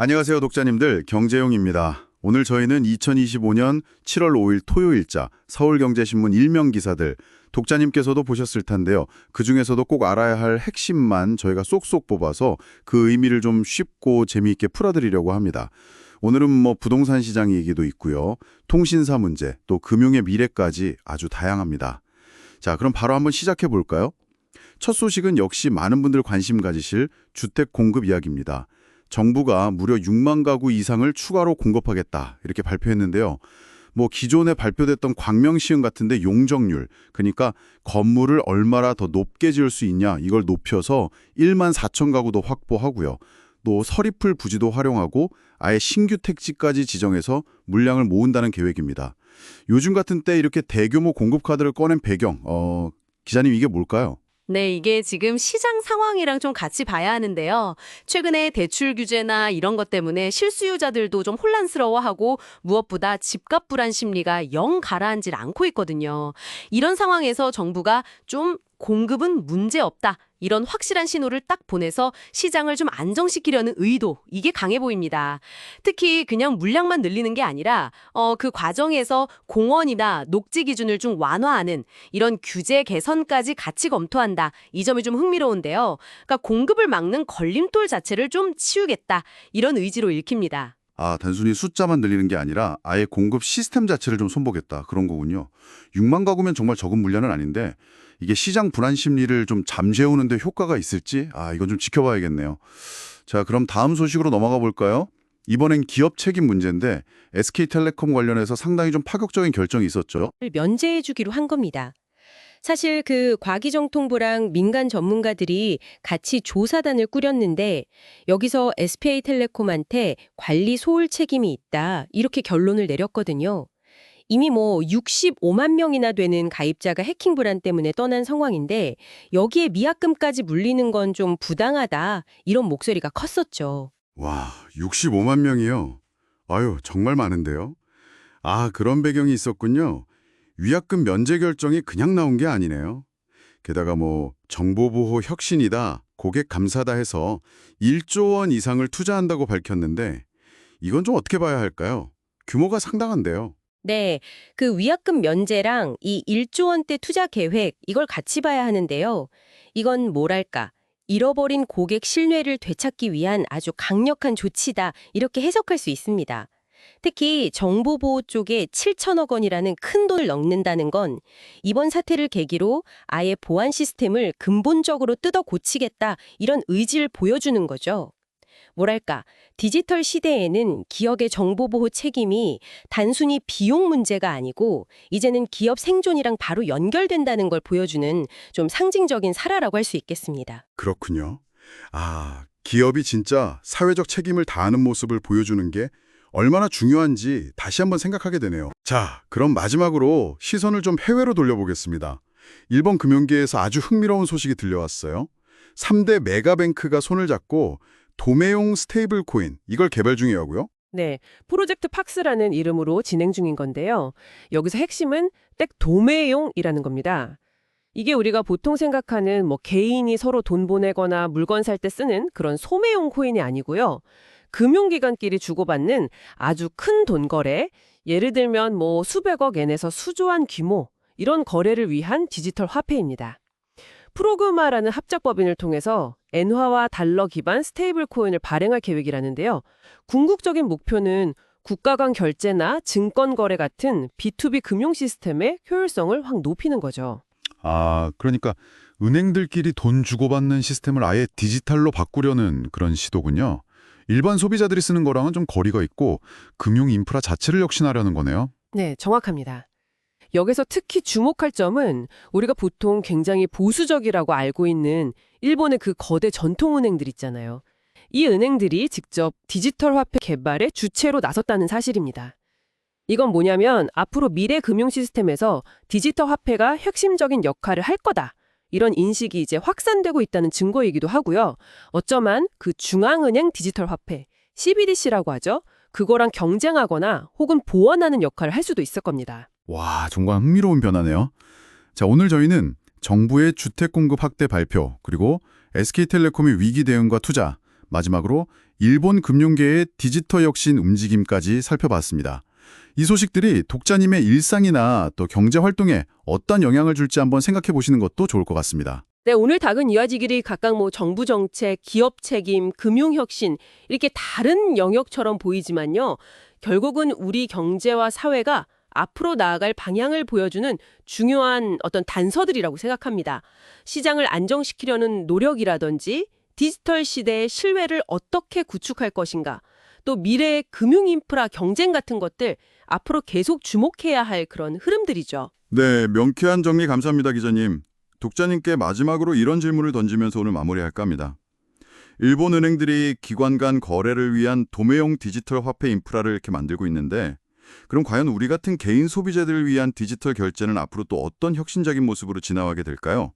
안녕하세요, 독자님들. 경제용입니다. 오늘 저희는 2025년 7월 5일 토요일자 서울경제신문 일면 기사들 독자님께서도 보셨을 텐데요. 그 중에서도 꼭 알아야 할 핵심만 저희가 쏙쏙 뽑아서 그 의미를 좀 쉽고 재미있게 풀어드리려고 합니다. 오늘은 뭐 부동산 시장 얘기도 있고요. 통신사 문제, 또 금융의 미래까지 아주 다양합니다. 자, 그럼 바로 한번 시작해 볼까요? 첫 소식은 역시 많은 분들 관심 가지실 주택 공급 이야기입니다. 정부가 무려 6만 가구 이상을 추가로 공급하겠다 이렇게 발표했는데요. 뭐 기존에 발표됐던 광명시흥 같은데 용적률 그러니까 건물을 얼마나 더 높게 지을 수 있냐 이걸 높여서 1만 4천 가구도 확보하고요. 또 서리풀 부지도 활용하고 아예 신규 택지까지 지정해서 물량을 모은다는 계획입니다. 요즘 같은 때 이렇게 대규모 공급 카드를 꺼낸 배경 어 기자님 이게 뭘까요? 네, 이게 지금 시장 상황이랑 좀 같이 봐야 하는데요. 최근에 대출 규제나 이런 것 때문에 실수요자들도 좀 혼란스러워하고 무엇보다 집값 불안 심리가 영 가라앉질 않고 있거든요. 이런 상황에서 정부가 좀 공급은 문제 없다. 이런 확실한 신호를 딱 보내서 시장을 좀 안정시키려는 의도, 이게 강해 보입니다. 특히 그냥 물량만 늘리는 게 아니라 어, 그 과정에서 공원이나 녹지 기준을 좀 완화하는 이런 규제 개선까지 같이 검토한다. 이 점이 좀 흥미로운데요. 그러니까 공급을 막는 걸림돌 자체를 좀 치우겠다. 이런 의지로 읽힙니다. 아, 단순히 숫자만 늘리는 게 아니라 아예 공급 시스템 자체를 좀 손보겠다. 그런 거군요. 6만 가구면 정말 적은 물량은 아닌데 이게 시장 불안 심리를 좀 잠재우는 데 효과가 있을지 아, 이건 좀 지켜봐야겠네요. 자, 그럼 다음 소식으로 넘어가 볼까요? 이번엔 기업 책임 문제인데 SK텔레콤 관련해서 상당히 좀 파격적인 결정이 있었죠. 면제해 주기로 한 겁니다. 사실 그 과기정통부랑 민간 전문가들이 같이 조사단을 꾸렸는데 여기서 SPA텔레콤한테 관리 소홀 책임이 있다 이렇게 결론을 내렸거든요. 이미 뭐 65만 명이나 되는 가입자가 해킹 불안 때문에 떠난 상황인데 여기에 미약금까지 물리는 건 좀 부당하다 이런 목소리가 컸었죠. 와, 65만 명이요. 아유, 정말 많은데요. 아, 그런 배경이 있었군요. 위약금 면제 결정이 그냥 나온 게 아니네요. 게다가 뭐 정보보호 혁신이다, 고객 감사다 해서 1조 원 이상을 투자한다고 밝혔는데 이건 좀 어떻게 봐야 할까요? 규모가 상당한데요. 네, 그 위약금 면제랑 이 1조 원대 투자 계획 이걸 같이 봐야 하는데요. 이건 뭐랄까 잃어버린 고객 신뢰를 되찾기 위한 아주 강력한 조치다 이렇게 해석할 수 있습니다. 특히 정보보호 쪽에 7천억 원이라는 큰 돈을 넣는다는 건 이번 사태를 계기로 아예 보안 시스템을 근본적으로 뜯어 고치겠다 이런 의지를 보여주는 거죠. 뭐랄까 디지털 시대에는 기업의 정보보호 책임이 단순히 비용 문제가 아니고 이제는 기업 생존이랑 바로 연결된다는 걸 보여주는 좀 상징적인 사례라고 할 수 있겠습니다. 그렇군요. 아, 기업이 진짜 사회적 책임을 다하는 모습을 보여주는 게 얼마나 중요한지 다시 한번 생각하게 되네요. 자, 그럼 마지막으로 시선을 좀 해외로 돌려보겠습니다. 일본 금융계에서 아주 흥미로운 소식이 들려왔어요. 3대 메가뱅크가 손을 잡고 도매용 스테이블 코인, 이걸 개발 중이라고요? 네, 프로젝트 팍스라는 이름으로 진행 중인 건데요. 여기서 핵심은 딱 도매용이라는 겁니다. 이게 우리가 보통 생각하는 뭐 개인이 서로 돈 보내거나 물건 살 때 쓰는 그런 소매용 코인이 아니고요. 금융기관끼리 주고받는 아주 큰 돈 거래, 예를 들면 뭐 수백억 엔에서 수조한 규모, 이런 거래를 위한 디지털 화폐입니다. 프로그마라는 합작법인을 통해서 엔화와 달러 기반 스테이블 코인을 발행할 계획이라는데요. 궁극적인 목표는 국가 간 결제나 증권 거래 같은 B2B 금융 시스템의 효율성을 확 높이는 거죠. 아, 그러니까 은행들끼리 돈 주고받는 시스템을 아예 디지털로 바꾸려는 그런 시도군요. 일반 소비자들이 쓰는 거랑은 좀 거리가 있고 금융 인프라 자체를 혁신하려는 거네요. 네, 정확합니다. 여기서 특히 주목할 점은 우리가 보통 굉장히 보수적이라고 알고 있는 일본의 그 거대 전통은행들 있잖아요. 이 은행들이 직접 디지털 화폐 개발에 주체로 나섰다는 사실입니다. 이건 뭐냐면 앞으로 미래 금융 시스템에서 디지털 화폐가 핵심적인 역할을 할 거다. 이런 인식이 이제 확산되고 있다는 증거이기도 하고요. 어쩌면 그 중앙은행 디지털 화폐, CBDC라고 하죠. 그거랑 경쟁하거나 혹은 보완하는 역할을 할 수도 있을 겁니다. 와, 정말 흥미로운 변화네요. 자, 오늘 저희는 정부의 주택 공급 확대 발표, 그리고 SK텔레콤의 위기 대응과 투자, 마지막으로 일본 금융계의 디지털 혁신 움직임까지 살펴봤습니다. 이 소식들이 독자님의 일상이나 또 경제 활동에 어떤 영향을 줄지 한번 생각해 보시는 것도 좋을 것 같습니다. 네, 오늘 닭은 이화지길이 각각 뭐 정부 정책, 기업 책임, 금융 혁신 이렇게 다른 영역처럼 보이지만요. 결국은 우리 경제와 사회가 앞으로 나아갈 방향을 보여주는 중요한 어떤 단서들이라고 생각합니다. 시장을 안정시키려는 노력이라든지 디지털 시대의 신뢰를 어떻게 구축할 것인가, 또 미래의 금융 인프라 경쟁 같은 것들 앞으로 계속 주목해야 할 그런 흐름들이죠. 네, 명쾌한 정리 감사합니다, 기자님. 독자님께 마지막으로 이런 질문을 던지면서 오늘 마무리할까 합니다. 일본 은행들이 기관 간 거래를 위한 도매용 디지털 화폐 인프라를 이렇게 만들고 있는데 그럼 과연 우리 같은 개인 소비자들을 위한 디지털 결제는 앞으로 또 어떤 혁신적인 모습으로 지나가게 될까요?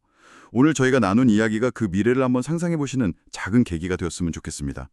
오늘 저희가 나눈 이야기가 그 미래를 한번 상상해 보시는 작은 계기가 되었으면 좋겠습니다.